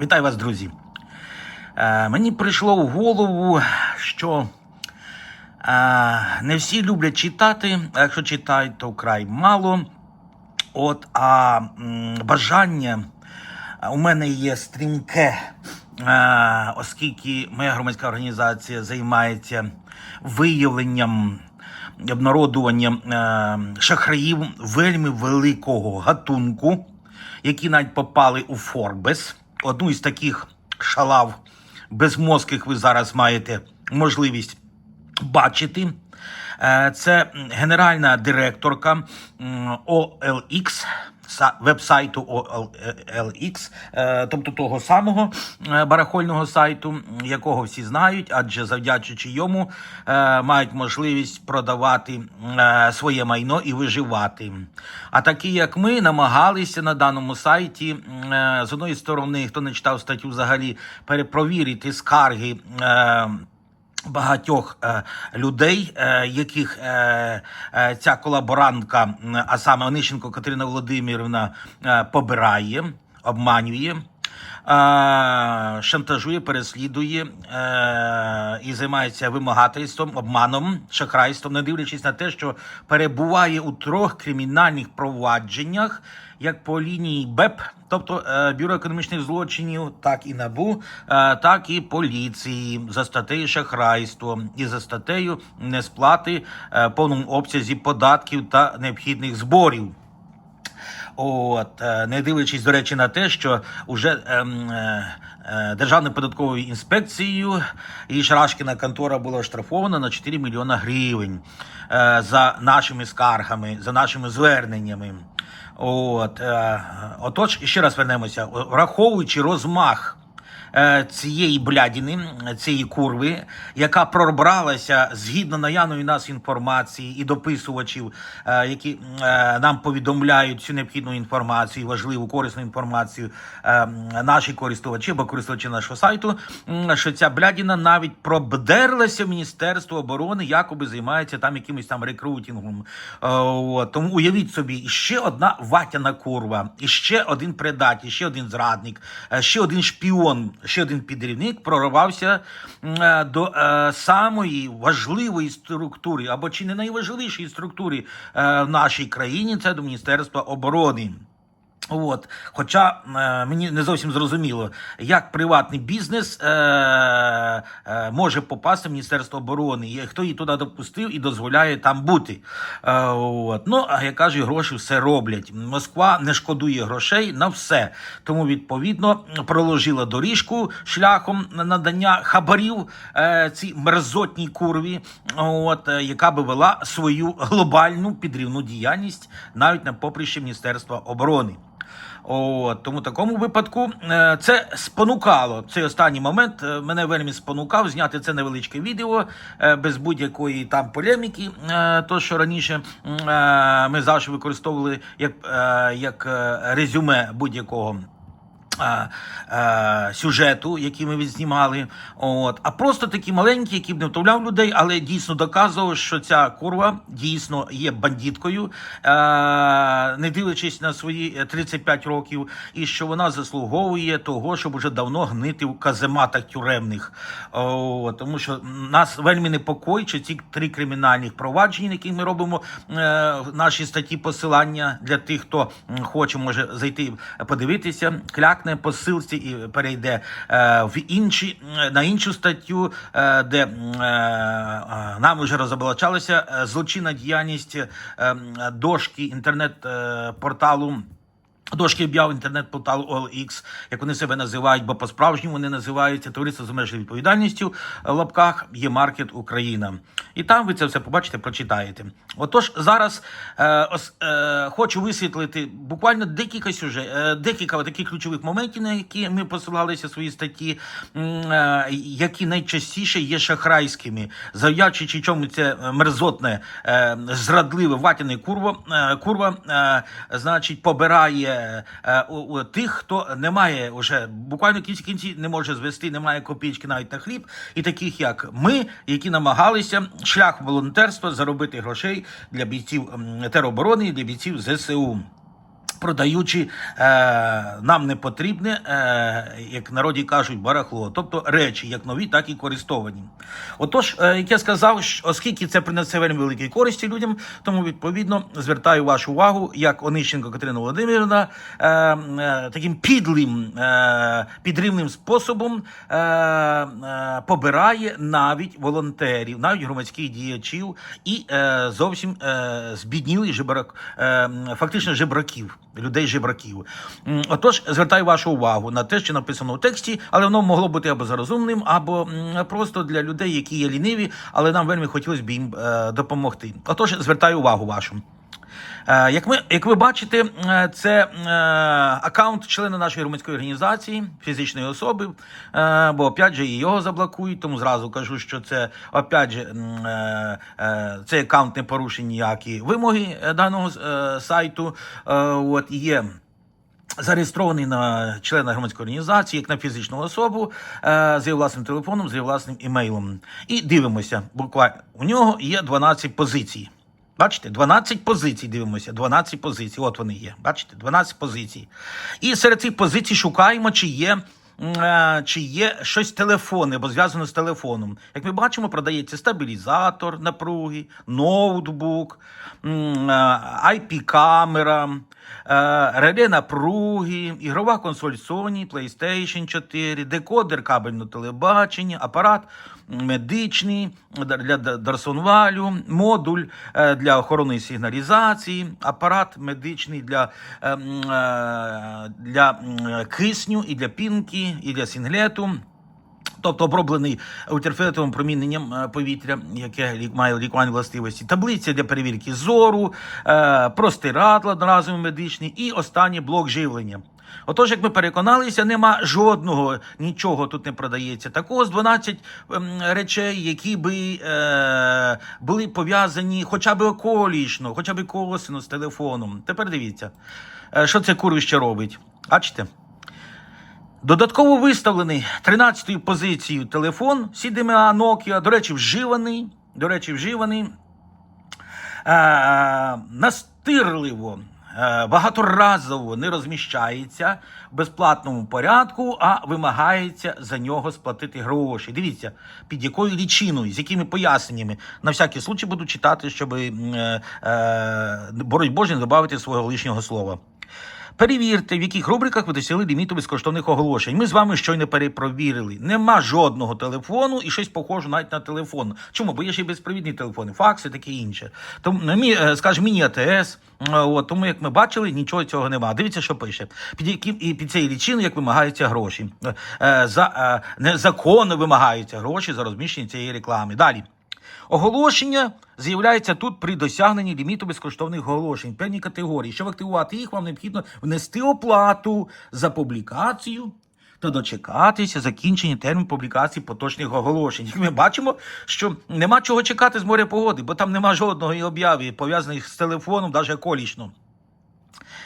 Вітаю вас, друзі. Е, мені прийшло в голову, що е, не всі люблять читати, а якщо читають, то вкрай мало. От, а м, бажання е, у мене є стрімке, е, оскільки моя громадська організація займається виявленням і обнародуванням е, шахраїв вельми великого гатунку, які навіть попали у Форбес. Одну із таких шалав безмозких ви зараз маєте можливість бачити. Е, Це генеральна директорка OLX, веб-сайту OLX, е, тобто того самого е, барахольного сайту, якого всі знають, адже завдячуючи йому е, мають можливість продавати е, своє майно і виживати. А такі, як ми, намагалися на даному сайті е, з одної сторони, хто не читав статтю, взагалі перепровірити скарги. Багатьох е, людей, е, яких е, е, ця колаборантка, а саме Онищенко Катерина Володимирівна, е, побирає, обманює, шантажує, переслідує е, і займається вимагательством, обманом, шахрайством, не дивлячись на те, що перебуває у трьох кримінальних провадженнях, як по лінії БЕП, тобто е, Бюро економічних злочинів, так і НАБУ, е, так і поліції за статтею шахрайство і за статтею несплати в повному обсязі податків та необхідних зборів. От, е, не дивлячись, до речі, на те, що вже ем, е, е, Державною податковою інспекцією і Шарашкіна контора була оштрафована на 4 мільйона гривень е, за нашими скаргами, за нашими зверненнями. От, е, отож, ще раз вернемося, враховуючи розмах цієї блядіни, цієї курви, яка пробралася згідно наявної нас інформації і дописувачів, е, які е, нам повідомляють цю необхідну інформацію, важливу корисну інформацію, е, наші користувачі або користувачі нашого сайту, що ця блядіна навіть пробдерлася в Міністерство оборони, якоби займається там якимось там рекрутингом. Е. Тому уявіть собі, ще одна ватяна курва, і ще один предатель, ще один зрадник, е, ще один шпіон, ще один підрівник прорвався е, до е, самої важливої структури, або чи не найважливішої структури е, в нашій країні, це до Міністерства оборони. От, хоча е, мені не зовсім зрозуміло, як приватний бізнес е, е, може попасти в Міністерство оборони, і хто її туди допустив і дозволяє там бути. Е, от. Ну, а я кажу, гроші все роблять. Москва не шкодує грошей на все. Тому, відповідно, проложила доріжку шляхом надання хабарів е, цій мерзотній курві, от, е, яка би вела свою глобальну підрівну діяльність навіть на поприщі Міністерства оборони. От, тому такому випадку е, це спонукало цей останній момент. е, Мене вельми спонукав зняти це невеличке відео е, без будь-якої там полеміки. То що раніше ми завжди використовували як, як резюме будь-якого. Е, е, Сюжету, який ми відзнімали, от. А просто такі маленькі, які б не втовляв людей, але дійсно доказував, що ця курва дійсно є бандиткою, е, не дивлячись на свої е, 35 років, і що вона заслуговує того, щоб уже давно гнити в казематах тюремних. О, тому що нас вельми непокоїть, ці три кримінальних провадження, які ми робимо в нашій статті посилання для тих, хто хоче, може зайти подивитися, клякне по посилці і перейде е, в інші е, на іншу статтю, е, де нам вже розоблачалася злочинна діяльність дошки інтернет-порталу. Дошки об'яв інтернет-порталу OLX, як вони себе називають, бо по-справжньому вони називаються товариство з обмеженою відповідальністю в лапках є маркет Україна. І там ви це все побачите, прочитаєте. Отож, зараз е, ос, е, хочу висвітлити буквально декілька сюжет, е, декілька таких ключових моментів, на які ми посилалися в своїй статті, е, які найчастіше є шахрайськими, завдячуючи чому це мерзотне, е, зрадливе ватяне курва, е, курва е, значить, побирає е, у, у тих, хто не має вже буквально кінці кінці не може звести, не має копійки навіть на хліб, і таких як ми, які намагалися шлях волонтерства заробити грошей для бійців тероборони і для бійців ЗСУ. Продаючи е, нам не потрібне, е, як народі кажуть, барахло, тобто речі, як нові, так і користовані. Отож, е, як я сказав, оскільки це принесе вельми великої користі людям, тому відповідно звертаю вашу увагу, як Онищенко Катерина Володимирівна е, е, таким підлим, е, підривним способом е, е, побирає навіть волонтерів, навіть громадських діячів і е, зовсім е, збіднілих жебрак, е, фактично жебраків, людей жебраків. Отож, звертаю вашу увагу на те, що написано у тексті, але воно могло бути або зарозумним, або просто для людей, які є ліниві, але нам вельми хотілося б їм е, допомогти. Отож, звертаю увагу вашу. Е, Як ми, як ви бачите, е, це е, аккаунт члена нашої громадської організації, фізичної особи, бо опять же і його заблокують, тому зразу кажу, що це опять же цей аккаунт не порушить ніякі вимоги даного сайту. От є. Зареєстрований на члена громадської організації, як на фізичну особу, з її власним телефоном, з її власним імейлом. І дивимося, буквально у нього є 12 позицій. Бачите, 12 позицій дивимося, 12 позицій. От вони є. Бачите, 12 позицій. І серед цих позицій шукаємо, чи є. е, Чи є щось телефонне, або зв'язано з телефоном. Як ми бачимо, продається стабілізатор напруги, ноутбук, м, е, IP-камера, е, реле напруги, ігрова консоль Sony, PlayStation 4, декодер кабельного телебачення, апарат медичний для Дарсонвалю, модуль е, для охорони сигналізації, апарат медичний для, е, е, для кисню і для пінки, і для сінглету. Тобто оброблений ультрафіолетовим проміненням повітря, яке має лікувальні властивості, таблиця для перевірки зору, простирадла одноразовий медичний і останній блок живлення. Отож, як ми переконалися, нема жодного нічого тут не продається. Такого з 12 ем, речей, які би е, були пов'язані хоча б околішно, хоча б косино з телефоном. Тепер дивіться, е, що це курвище робить. Бачите? Додатково виставлений 13-ю позицією телефон CDMA Nokia, до речі, вживаний. До речі, вживаний. Е, настирливо, багаторазово не розміщається в безплатному порядку, а вимагається за нього сплатити гроші. Дивіться, під якою лічиною, з якими поясненнями. На всякий случай буду читати, щоб е, е, бороть Боже додати свого лишнього слова. Перевірте, в яких рубриках ви досягли ліміту безкоштовних оголошень. Ми з вами щойно перепровірили. Нема жодного телефону і щось похоже навіть на телефон. Чому? Бо є ще й безпровідні телефони, факси, таке інше. Тому, е, скажімо, міні АТС. е, От, тому, як ми бачили, нічого цього нема. Дивіться, що пише. Під яким і під цією лічиною, як вимагаються гроші. Е, За незаконно вимагаються гроші за розміщення цієї реклами. Далі. Оголошення з'являється тут при досягненні ліміту безкоштовних оголошень певні категорії. Щоб активувати їх, вам необхідно внести оплату за публікацію та дочекатися закінчення терміну публікації поточних оголошень. Ми бачимо, що нема чого чекати з моря погоди, бо там нема жодної обяви, пов'язаних з телефоном, навіть колішно.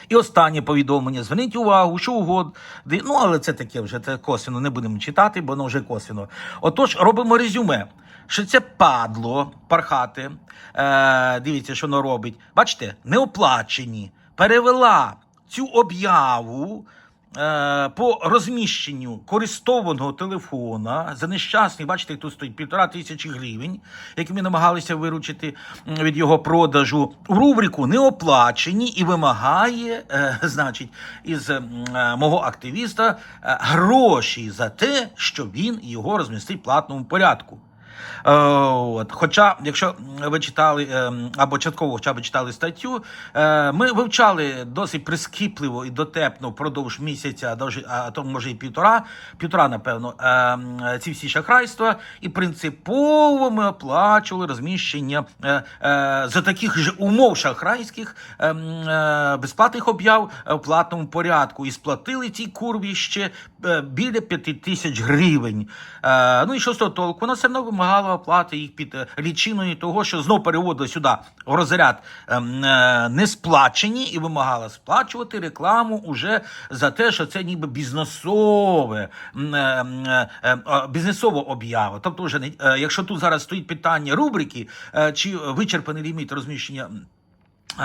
І останнє повідомлення. Зверніть увагу, що угодно. Ну, але це таке вже це косвіно, не будемо читати, бо воно вже косвіно. Отож, робимо резюме. Що це падло пархати. Е, дивіться, що воно робить. Бачите, неоплачені. Перевела цю об'яву е, по розміщенню користованого телефона за нещасний, бачите, тут стоїть півтора тисячі гривень, які ми намагалися виручити від його продажу, в рубрику неоплачені і вимагає, е, значить, із е, мого активіста е, гроші за те, що він його розмістив в платному порядку. Е, От. Хоча, якщо ви читали е, або частково хоча б читали статтю, е, ми вивчали досить прискіпливо і дотепно впродовж місяця, а то може і півтора, півтора, напевно, е, ці всі шахрайства, і принципово ми оплачували розміщення е, е, за таких же умов шахрайських е, м, е, безплатних об'яв в платному порядку. І сплатили цій курві ще біля п'яти тисяч гривень. Ну і що з того толку? Вона все одно вимагала оплати їх під лічиною того, що знов переводили сюди в розряд е, е, не сплачені і вимагала сплачувати рекламу уже за те, що це ніби бізнесове е, е, е, е, бізнесова об'ява. Тобто, вже не е, якщо тут зараз стоїть питання рубрики, е, чи вичерпаний ліміт розміщення. Е,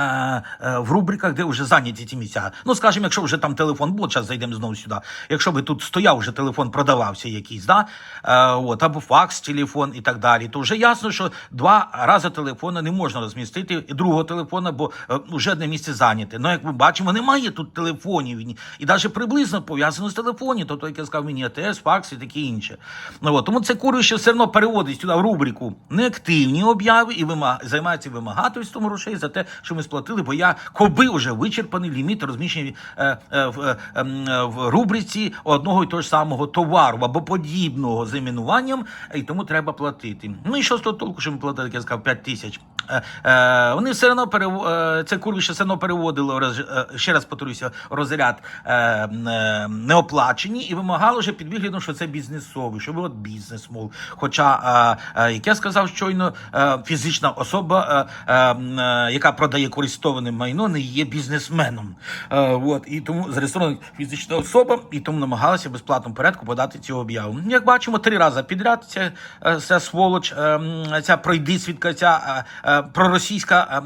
е, в рубриках, де вже зайняті ті місця. Ну, скажімо, якщо вже там телефон був, зараз зайдемо знову сюди. Якщо би тут стояв, вже телефон продавався якийсь, да? е, от, або факс, телефон і так далі, то вже ясно, що два рази телефона не можна розмістити і другого телефона, бо вже одне місце зайняте. Ну, як ми бачимо, немає тут телефонів і, навіть приблизно пов'язано з телефоном, тобто, як я сказав, мені АТС, факс і таке інше. Ну, от, тому це курище все одно переводить сюди в рубрику неактивні обяви і вимаг... займається вимагательством грошей за те, що ми сплатили, бо я коби вже вичерпаний ліміт розміщений е, е, в, е, е, в рубриці одного і того ж самого товару або подібного з іменуванням, і тому треба платити. Ну і що з того толку, що ми платили, як я сказав, 5 тисяч. Е, е, вони все одно перев... е, це курвище все одно переводило роз... е, ще раз повторюся, розряд е, е, неоплачені і вимагало вже під виглядом, що це бізнесовий, що ви от бізнес, мов. Хоча, е, е, як я сказав щойно, е, фізична особа, е, е, яка продає користоване майно, не є бізнесменом. Е, от, і тому зареєстрована фізична особа, і тому намагалася в безплатному порядку подати цю об'яву. Як бачимо, три рази підряд ця, е, ця сволоч, е, ця пройдисвідка, ця е, проросійська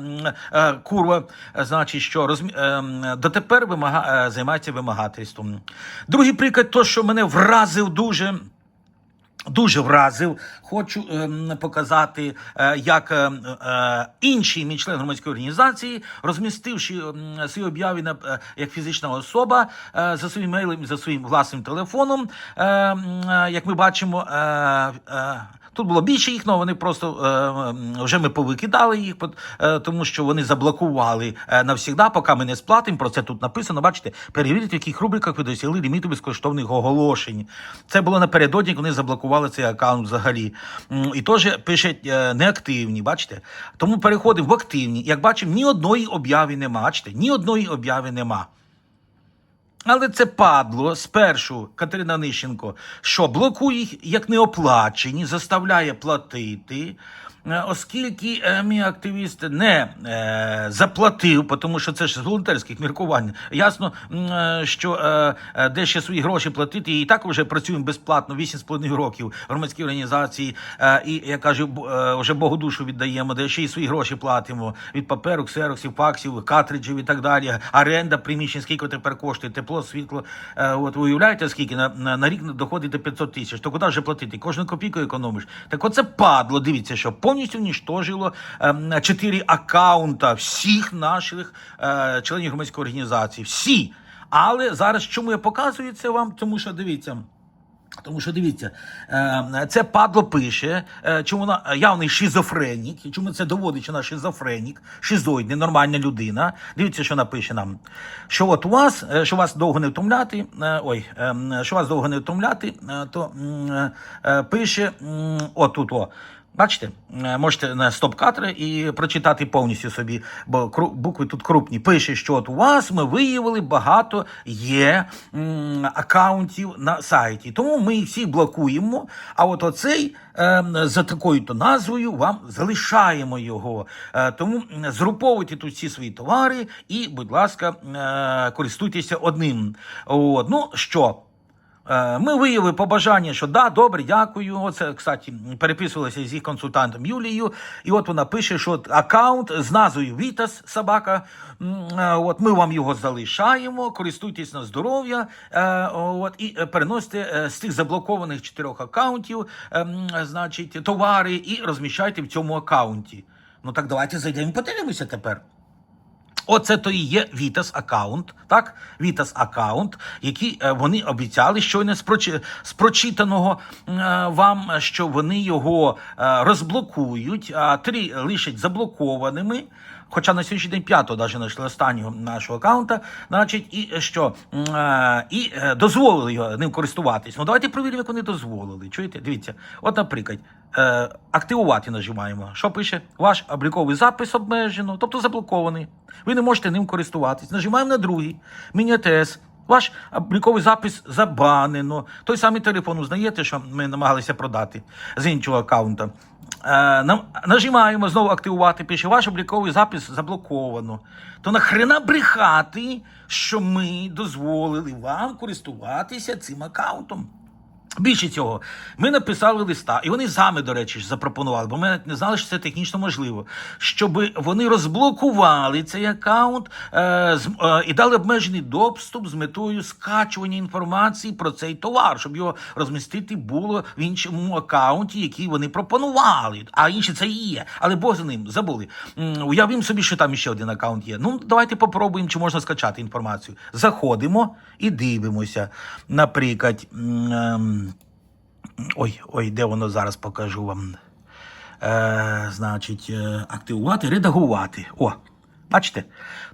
курва, значить, що розмі... дотепер вимага... займається вимагательством. Другий приклад, то, що мене вразив дуже. Дуже вразив. Хочу е, показати, е, як е, інші мій член громадської організації, розмістивши е, свої обяви на е, як фізична особа е, за своїм мейлем, за своїм власним телефоном. Е, е, як ми бачимо, е, е, Тут було більше їх, але вони просто е, вже ми повикидали їх, е, тому що вони заблокували е, навсігда, поки ми не сплатимо. Про це тут написано. Бачите, перевірте, в яких рубриках ви досягли ліміту безкоштовних оголошень. Це було напередодні, як вони заблокували цей аккаунт взагалі. І теж пишуть е, неактивні, бачите? Тому переходимо в активні. Як бачимо, ні одної обяви нема. Бачите, ні одної обяви нема. Але це падло спершу Катерина Нищенко, що блокує їх як неоплачені, заставляє платити, оскільки е, мій активіст не е, заплатив, тому що це ж з волонтерських міркувань. Ясно, е, що е, е, де ще свої гроші платити, і так вже працюємо безплатно 8,5 років в громадській організації, е, і я кажу, е, вже Богу душу віддаємо, де ще й свої гроші платимо від паперу, ксероксів, факсів, картриджів і так далі. Оренда приміщень, скільки тепер коштує, тепло, світло. Е, От ви уявляєте, скільки на, на, на рік доходить до 500 тисяч. То куди вже платити? Кожну копійку економиш. Так оце падло. Дивіться, що повністю уніштожило ем, чотири акаунта всіх наших е, членів громадської організації. Всі. Але зараз чому я показую це вам? Тому що дивіться. Тому що дивіться, е, це падло пише, е, чому вона явний шизофренік, і чому це доводить, що вона шизофренік, шизоїдний, нормальна людина. Дивіться, що напише нам. Що от у вас, е, що вас довго не втомляти, ой, е, що вас довго не втомляти, то пише отут, о. Бачите, Е, можете на стоп-кадри і прочитати повністю собі, бо букви тут крупні. Пише, що от у вас ми виявили багато є м, акаунтів на сайті. Тому ми їх всіх блокуємо. А от оцей е, за такою-то назвою вам залишаємо його. Е, тому м, згруповуйте тут всі свої товари і, будь ласка, е, користуйтеся одним. От, ну що? Е, Ми виявили побажання, що да, добре, дякую. Оце, кстати, переписувалися з їх консультантом Юлією. І от вона пише, що аккаунт з назвою Вітас собака. е, От ми вам його залишаємо, користуйтесь на здоров'я. е, От і переносите з тих заблокованих чотирьох аккаунтів, значить, товари і розміщайте в цьому аккаунті. Ну так давайте зайдемо і подивимося тепер. Оце то і є Вітас аккаунт, так? Вітас аккаунт, який вони обіцяли щойно з, прочи, прочитаного е, вам, що вони його е, розблокують, а три лишать заблокованими. Хоча на сьогоднішній день п'ятого навіть знайшли останнього нашого аккаунта, значить, і що е, і е, дозволили його ним користуватись. Ну давайте перевіримо, як вони дозволили. Чуєте? Дивіться, от, наприклад, е, активувати нажимаємо. Що пише? Ваш обліковий запис обмежено, тобто заблокований. Ви не можете ним користуватись. Нажимаємо на другий. Міні-АТС. Ваш обліковий запис забанено. Той самий телефон узнаєте, що ми намагалися продати з іншого аккаунта. Е, нам- нажимаємо знову активувати, пише, ваш обліковий запис заблоковано. То нахрена брехати, що ми дозволили вам користуватися цим аккаунтом? Більше цього, ми написали листа, і вони саме, до речі, запропонували, бо ми не знали, що це технічно можливо, щоб вони розблокували цей аккаунт е, е, і дали обмежений доступ з метою скачування інформації про цей товар, щоб його розмістити було в іншому аккаунті, який вони пропонували. А інші це і є. Але Бог за ним забули. М, Уявимо собі, що там ще один аккаунт є. Ну, давайте попробуємо, чи можна скачати інформацію. Заходимо і дивимося. Наприклад. ем, Ой, ой, де воно зараз покажу вам. Е, значить, е, активувати, редагувати. О, бачите?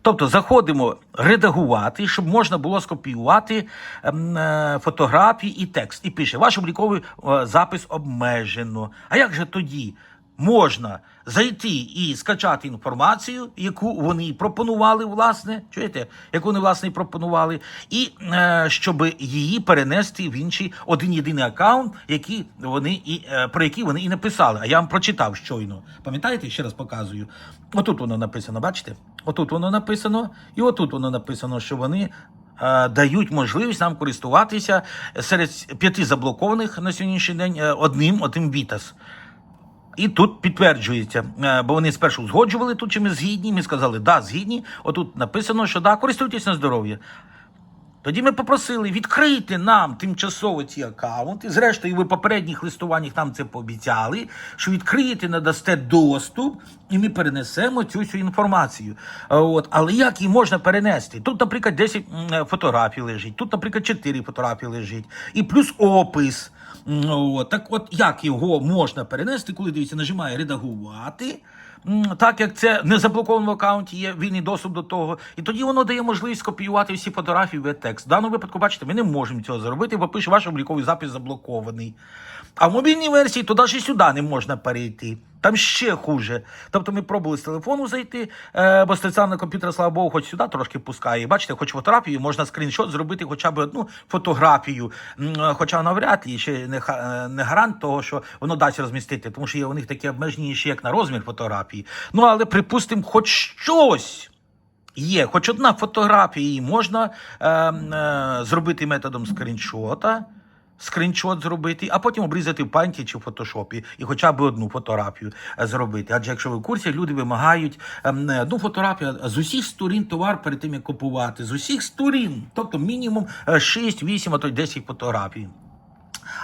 Тобто заходимо редагувати, щоб можна було скопіювати ем, е, фотографії і текст. І пише: ваш обліковий е, запис обмежено. А як же тоді? Можна зайти і скачати інформацію, яку вони пропонували, власне, чуєте, яку вони власне пропонували, і е, щоб її перенести в інший один єдиний аккаунт, який вони і е, про який вони і написали. А я вам прочитав щойно. Пам'ятаєте, ще раз показую. Отут воно написано, бачите? Отут воно написано, і отут воно написано, що вони. е, Дають можливість нам користуватися серед п'яти заблокованих на сьогоднішній день е, одним, одним Вітас. І тут підтверджується, е, бо вони спершу згоджували тут, чи ми згідні. Ми сказали, да, згідні. Отут написано, що да, користуйтесь на здоров'я. Тоді ми попросили відкрити нам тимчасово ці аккаунти. Зрештою, ви попередніх листуваннях нам це пообіцяли, що відкриєте, надасте доступ, і ми перенесемо цю всю інформацію. Е, От. Але як її можна перенести? Тут, наприклад, 10 фотографій лежить, тут, наприклад, 4 фотографії лежить, і плюс опис. От. Так от як його можна перенести, коли дивіться, нажимає редагувати. Так як це не заблоковано в аккаунті, є вільний доступ до того, і тоді воно дає можливість копіювати всі фотографії в текст. В даному випадку, бачите, ми не можемо цього зробити, бо пише, ваш обліковий запис заблокований. А в мобільній версії туди ж і сюди не можна перейти. Там ще хуже. Тобто ми пробували з телефону зайти, е, бо стаціонарний комп'ютер, слава Богу, хоч сюди трошки пускає. Бачите, хоч фотографію, можна скріншот зробити хоча б одну фотографію. Е, Хоча навряд ли ще не, е, не гарант того, що воно дасть розмістити, тому що є у них такі обмеження ще як на розмір фотографії. Ну але припустимо, хоч щось. Є, хоч одна фотографія, її можна е, е, зробити методом скріншота, скріншот зробити, а потім обрізати в панті чи в фотошопі і хоча б одну фотографію е, зробити. Адже якщо ви в курсі, люди вимагають ем, не одну фотографію з усіх сторін товар перед тим, як купувати. З усіх сторін, тобто мінімум е, 6, 8, а то й 10 фотографій.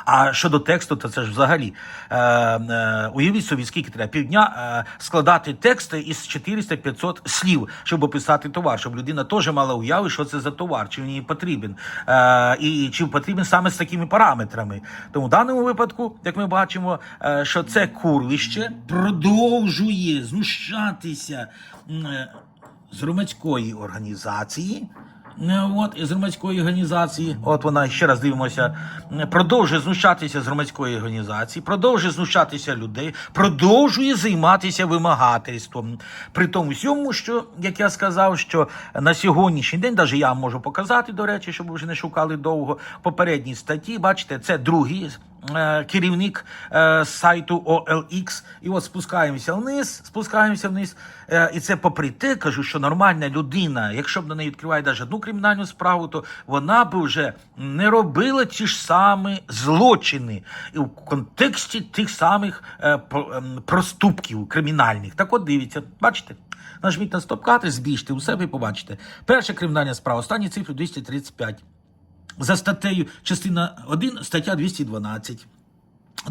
А щодо тексту, то це ж взагалі е, е, уявіть собі, скільки треба півдня е, складати тексти із 400-500 слів, щоб описати товар, щоб людина теж мала уяви, що це за товар, чи він їй потрібен, е, і чи потрібен саме з такими параметрами. Тому в даному випадку, як ми бачимо, е, що це курвище продовжує знущатися е, з громадської організації. От із громадської організації, от вона ще раз дивимося, продовжує знущатися з громадської організації, продовжує знущатися людей, продовжує займатися вимагательством. При тому всьому, що як я сказав, що на сьогоднішній день, навіть я можу показати, до речі, щоб ви вже не шукали довго попередні статті. Бачите, це другий керівник е, сайту OLX. І от спускаємося вниз, спускаємося вниз. Е, і це попри те, кажу, що нормальна людина, якщо б на неї відкривають навіть одну кримінальну справу, то вона б вже не робила ті ж самі злочини і в контексті тих самих е, ем, проступків кримінальних. Так от дивіться, бачите? Нажміть на стоп-кадр, збільште у себе і побачите. Перша кримінальна справа, останні цифри 235 за статтею частина 1, стаття 212.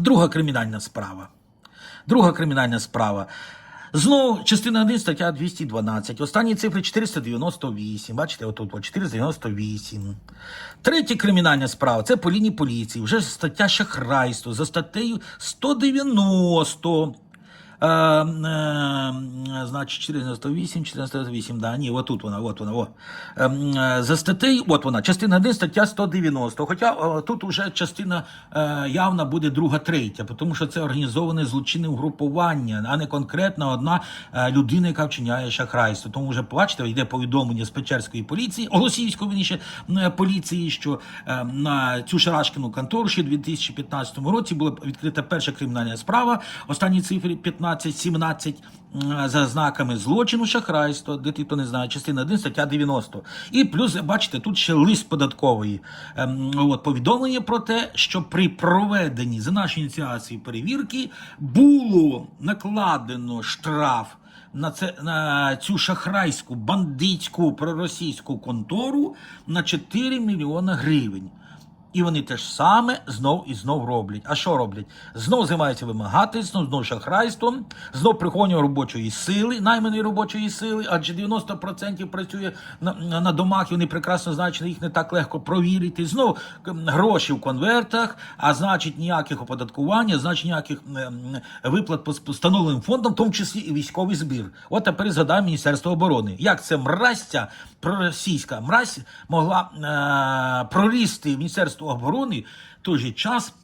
Друга кримінальна справа. Друга кримінальна справа. Знову частина 1, стаття 212. Останні цифри 498. Бачите, отут 498. Третя кримінальна справа це по лінії поліції. Вже стаття шахрайство за статтею 190. Е, е, значить, 498, 498, да, ні, отут вона, от вона, о. Е, е, за статтею, от вона, частина 1, стаття 190. Хоча е, тут вже частина е, явна буде друга, третя, тому що це організоване злочинне угрупування, а не конкретна одна людина, яка вчиняє шахрайство. Тому вже, бачите, йде повідомлення з Печерської поліції, Голосіївської, вірніше, е, поліції, що на цю шарашкіну контору ще в 2015 році була відкрита перша кримінальна справа. Останні цифри 15 16-17 за знаками злочину шахрайства, де ти то не знає, частина 1, стаття 90. І плюс, бачите, тут ще лист податковий. Ем, От, повідомлення про те, що при проведенні за нашої ініціації перевірки було накладено штраф на, це, на цю шахрайську, бандитську, проросійську контору на 4 мільйони гривень. І вони те ж саме знов і знов роблять. А що роблять? Знов займаються вимагательством, знов шахрайством, знов приховування робочої сили, найманої робочої сили, адже 90% працює на, на, домах, і вони прекрасно знають, що їх не так легко провірити. Знов гроші в конвертах, а значить ніяких оподаткувань, значить ніяких виплат по встановленим фондам, в тому числі і військовий збір. От тепер згадаємо Міністерство оборони. Як це мразця, проросійська мразь могла е, прорісти в Міністерство оборони в той же час.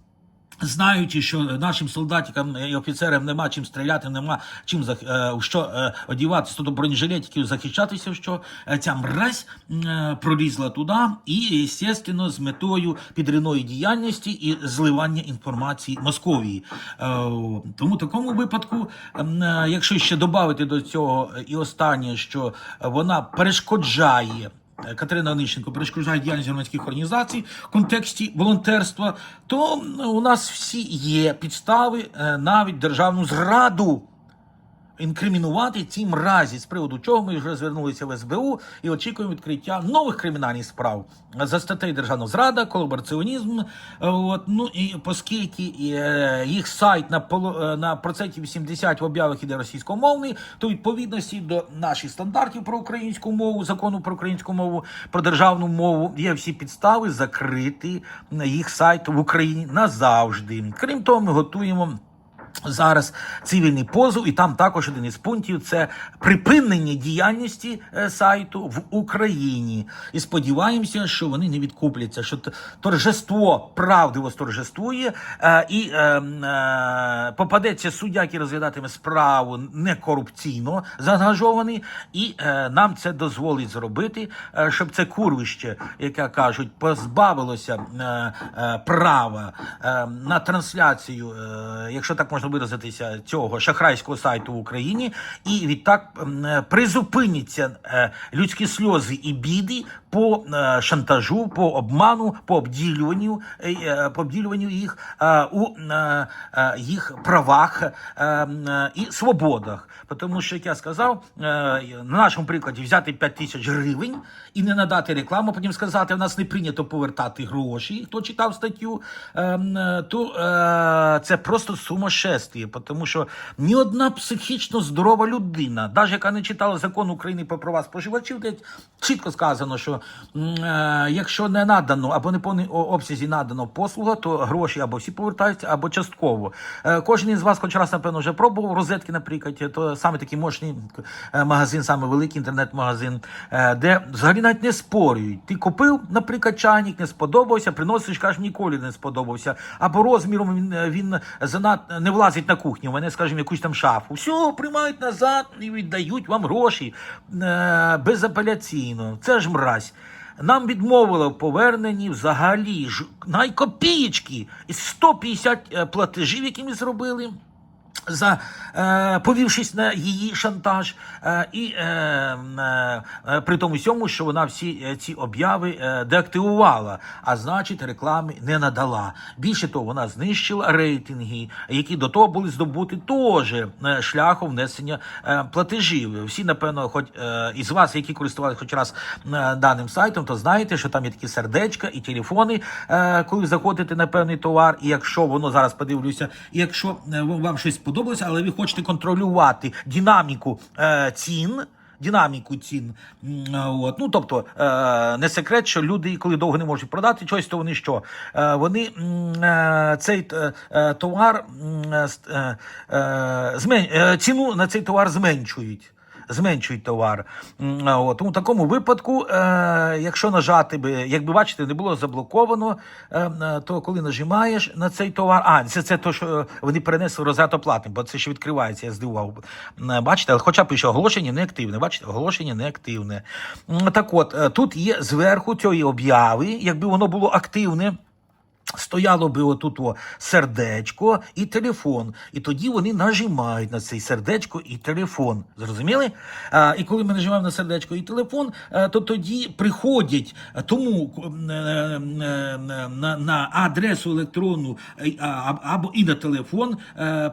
Знаючи, що нашим солдатикам і офіцерам нема чим стріляти, нема чим е, що е, одіватися, то до бронежилетиків захищатися, що е, ця мразь пролізла туди і, звісно, з метою підривної діяльності і зливання інформації Московії. Тому в такому випадку, якщо ще додати до цього і останнє, що вона перешкоджає. Катерина Онищенко перешкоджає діяльність громадських організацій в контексті волонтерства, то у нас всі є підстави е, навіть державну зраду інкримінувати цій мразі, з приводу чого ми вже звернулися в СБУ і очікуємо відкриття нових кримінальних справ за статтею державна зрада, колабораціонізм. Е, От, ну і оскільки е, їх сайт на е, на проценті 80 в об'явах іде російськомовний, то відповідності до наших стандартів про українську мову, закону про українську мову, про державну мову є всі підстави закрити їх сайт в Україні назавжди. Крім того, ми готуємо. Зараз цивільний позов, і там також один із пунктів це припинення діяльності е, сайту в Україні. І сподіваємося, що вони не відкупляться, що торжество правди восторжествує, е, і е, е, попадеться суддя, який розглядатиме справу не корупційно заангажований, і нам це дозволить зробити, щоб це курвище, яке кажуть, позбавилося права е, на трансляцію, якщо так можна виразитися, цього шахрайського сайту в Україні, і відтак е, призупиняться е, людські сльози і біди по е, шантажу, по обману, по обділюванню, по обділюванню їх у їх правах і свободах. Тому що, як я сказав, на нашому прикладі взяти 5 тисяч гривень і не надати рекламу, потім сказати, в нас не прийнято повертати гроші. Хто читав статтю, е, м, е, то це просто сумасшествие, тому що ні одна психічно здорова людина, навіть яка не читала закон України про права споживачів, де чітко сказано, що е, якщо не надано або не повній о- обсязі надано послуга, то гроші або всі повертаються, або частково. Е, Кожен із вас, хоч раз, напевно, вже пробував розетки, наприклад, то саме такий мощний е, магазин, саме великий інтернет-магазин, е, де взагалі навіть не спорюють. Ти купив, наприклад, чайник, не сподобався, приносиш, кажеш, ніколи не сподобався. Або розміром він, е, він занадто не влазить на кухню, вони, скажімо, якусь там шафу. Все, приймають назад і віддають вам гроші е, безапеляційно. Це ж мразь. Нам відмовили в поверненні взагалі ж найкопієчки із 150 е, платежів, які ми зробили. За е, повівшись на її шантаж, е, і е, при тому всьому, що вона всі ці обяви деактивувала, а значить, реклами не надала. Більше того, вона знищила рейтинги, які до того були здобуті теж шляхом внесення платежів. Всі, напевно, хоч із вас, які користувалися хоч раз даним сайтом, то знаєте, що там є такі сердечка і телефони, коли заходите на певний товар, і якщо воно зараз подивлюся, і якщо вам щось сподобалося, але ви хочете контролювати динаміку е, цін. Динаміку цін, е, от. ну тобто е, не секрет, що люди, коли довго не можуть продати щось, то вони що? Вони цей товар ціну на цей товар зменшують зменшують товар. От. В такому випадку, е, якщо нажати би, як ви бачите, не було заблоковано, е, е, то коли нажимаєш на цей товар, а це, це то, що вони перенесли розряд оплати, бо це ще відкривається, я здивував. Е, Бачите, хоча пише оголошення неактивне. Бачите, оголошення неактивне. М, Так от, е, тут є зверху цієї обяви, якби воно було активне. Стояло би отут о сердечко і телефон. І тоді вони нажимають на цей сердечко і телефон. Зрозуміли? А, і коли ми нажимаємо на сердечко і телефон, е, то тоді приходять тому е, е, е, на, на адресу електронну або і на телефон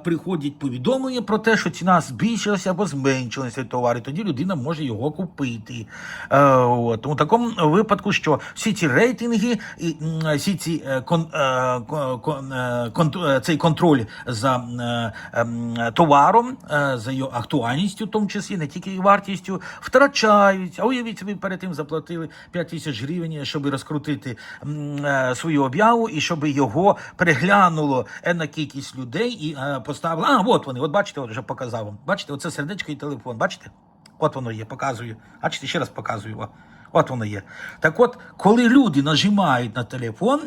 приходять повідомлення про те, що ціна збільшилася або зменшилася товару. Тоді людина може його купити. От. У такому випадку, що всі ці рейтинги всі ці е, е, е, кон- е, цей контроль за ем, товаром, за його актуальністю, в тому числі, не тільки вартістю, втрачаються. А уявіть, ви перед тим заплатили 5 тисяч гривень, щоб розкрутити свою об'яву і щоб його переглянуло енна кількість людей і поставили. А, от вони, от бачите, от вже показав вам. Бачите, оце сердечко і телефон. Бачите? От воно є, показую. Бачите, ще раз показую. От воно є. Так от, коли люди нажимають на телефон,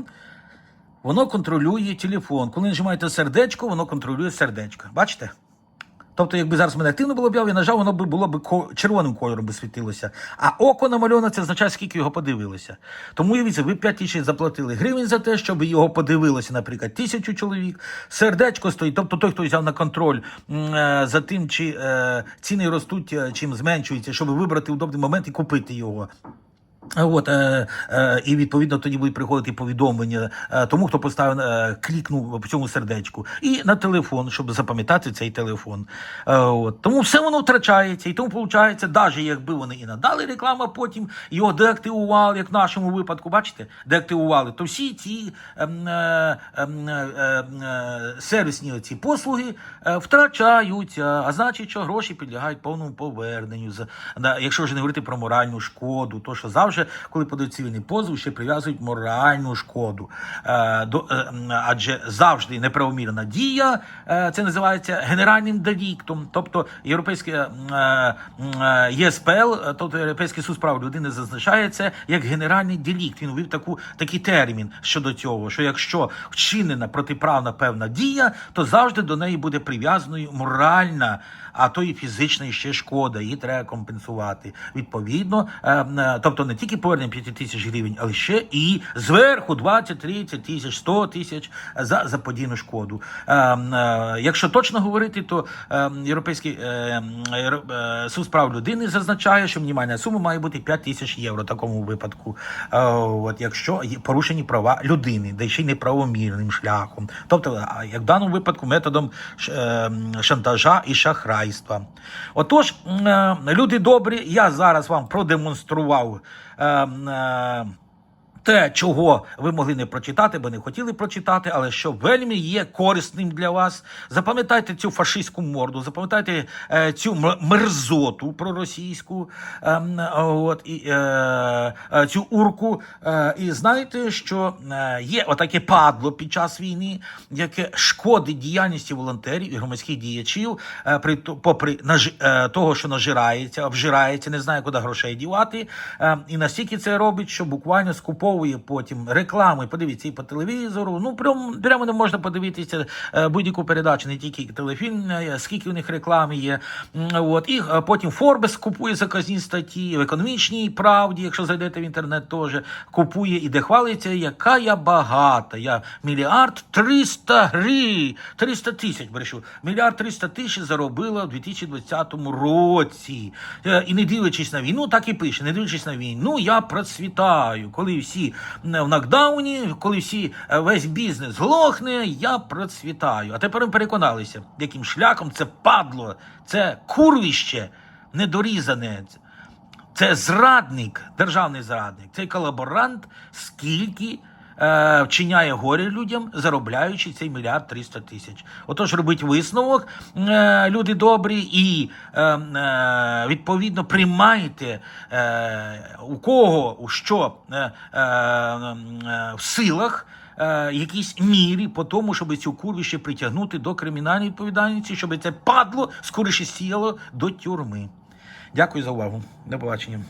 воно контролює телефон. Коли нажимаєте сердечко, воно контролює сердечко. Бачите? Тобто, якби зараз мене активно було б я нажав, воно б було б червоним кольором би світилося. А око намальоване, це означає, скільки його подивилося. Тому уявіться, ви 5 тисяч заплатили гривень за те, щоб його подивилося, наприклад, тисячу чоловік. Сердечко стоїть. Тобто той, хто взяв на контроль е, за тим, чи е, ціни ростуть, е, чим зменшуються, щоб вибрати удобний момент і купити його. От, е, е, і відповідно тоді будуть приходити повідомлення е, тому, хто поставив, е, клікнув по цьому сердечку, і на телефон, щоб запам'ятати цей телефон. Е, от. Тому все воно втрачається, і тому виходить, навіть якби вони і надали рекламу, потім його деактивували, як в нашому випадку, бачите, деактивували, то всі ці ем, е, ем, е, ем, е, сервісні ці послуги е, втрачаються, а значить, що гроші підлягають повному поверненню. Якщо вже не говорити про моральну шкоду, то що завжди, коли подають цивільний позов, ще прив'язують моральну шкоду. Е, до, е, адже завжди неправомірна дія, е, це називається генеральним деліктом. Тобто європейське е, е, ЄСПЛ, е, тобто Європейський суд прав людини зазначає це як генеральний делікт. Він ввів таку такий термін щодо цього, що якщо вчинена протиправна певна дія, то завжди до неї буде прив'язаною моральна, а то і фізична ще шкода. Її треба компенсувати. Відповідно, е, е, тобто не тільки повернення 5 тисяч гривень, але ще і зверху 20, 30 тисяч, 100 тисяч за заподійну шкоду. Е, Якщо точно говорити, то Європейський суд прав людини зазначає, що мінімальна сума має бути 5 тисяч євро в такому випадку. От якщо порушені права людини, де ще й неправомірним шляхом, тобто, як в даному випадку, методом шантажа і шахрайства. Отож, е, люди добрі, я зараз вам продемонстрував. Е, е, те, чого ви могли не прочитати, бо не хотіли прочитати, але що вельми є корисним для вас. Запам'ятайте цю фашистську морду, запам'ятайте е, цю мерзоту проросійську, ем, от, і, е, е, цю урку. Е, і знайте, що е, є отаке падло під час війни, яке шкодить діяльності волонтерів і громадських діячів, е, при попри наж, е, того, що нажирається, обжирається, не знає, куди грошей дівати. Е, і настільки це робить, що буквально скуповує потім реклами. Подивіться і по телевізору. Ну прямо прямо не можна подивитися е, будь-яку передачу, не тільки телефільм, е, скільки у них реклами є. От і е, потім Форбес купує заказні статті в економічній правді, якщо зайдете в інтернет, теж купує і де хвалиться, яка я багата. Я мільярд триста гривень, 300 тисяч брешу. Мільярд триста тисяч заробила в 2020 році. І не дивлячись на війну, так і пише, не дивлячись на війну, я процвітаю. Коли всі м, в нокдауні, коли всі е, весь бізнес глохне, я процвітаю. А тепер ми переконалися, яким шляхом це падло, це курвище недорізане. Це зрадник, державний зрадник, цей колаборант, скільки е, вчиняє горе людям, заробляючи цей мільярд триста тисяч. Отож, робить висновок, е, люди добрі, і е, відповідно приймайте у кого у що в силах. Якісь мірі по тому, щоб цю курвище притягнути до кримінальної відповідальності, щоб це падло скоріше сіло до тюрми. Дякую за увагу. До побачення.